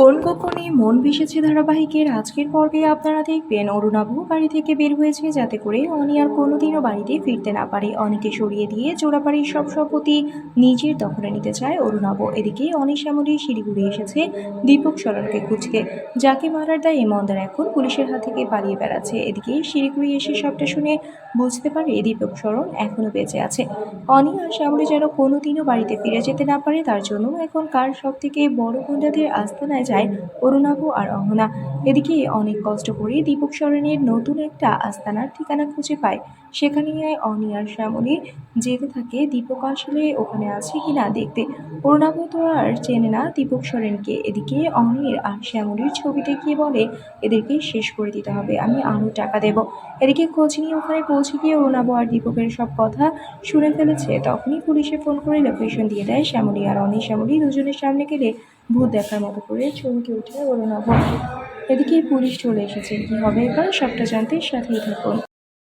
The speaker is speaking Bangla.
কোন গোপনে মন ভেসেছে ধারাবাহিকের আজকের পর্বে আপনারা দেখবেন অরুণাবু বাড়ি থেকে বের হয়েছে যাতে করে অনি আর কোনোদিনও বাড়িতে ফিরতে না পারে। অনিকে সরিয়ে দিয়ে জোড়াবাড়ির সব সম্পত্তি নিজের দখলে নিতে চায় অরুণাব এদিকে অনি শ্যামলী শিলিগুড়ি এসেছে দীপক সরণকে খুঁজতে, যাকে মারার দায়ে মন্দার এখন পুলিশের হাত থেকে পালিয়ে বেড়াচ্ছে। এদিকে শিলিগুড়ি এসে সবটা শুনে বুঝতে পারে দীপক সরণ এখনও বেঁচে আছে। অনি আর শ্যামলী যেন কোনোদিনও বাড়িতে ফিরে যেতে না পারে, তার জন্য এখন কার সব থেকে বড় গুন্ডাদের আস্তানায় যায় অরুণাভ আর অহনা। এদিকে অনেক কষ্ট করে দীপক সরণের নতুন একটা আস্তানার ঠিকানা খুঁজে পায়। সেখানে অনি আর শ্যামলী। যেতে থাকে দীপক আসলে ওখানে আছে কিনা দেখতে। অরুণাভ তো আর চেনে না দীপক সরেনকে এদিকে অনির আর শ্যামলীর ছবি দেখিয়ে বলে, এদেরকে শেষ করে দিতে হবে, আমি আরও টাকা দেব। এদিকে খোঁজ নিয়ে ওখানে পৌঁছে গিয়ে অরুণাভ আর দীপকের সব কথা শুনে ফেলেছে। তখনই পুলিশে ফোন করে লোকেশন দিয়ে দেয় শ্যামলী আর অনি শ্যামলী দুজনের সামনে গেলে ভূত দেখার মতো করে চমকে উঠে অরুণাভ এদিকে পুলিশ চলে এসেছে। কি হবে এবার? সবটা জানতে সাথেই থাকুন।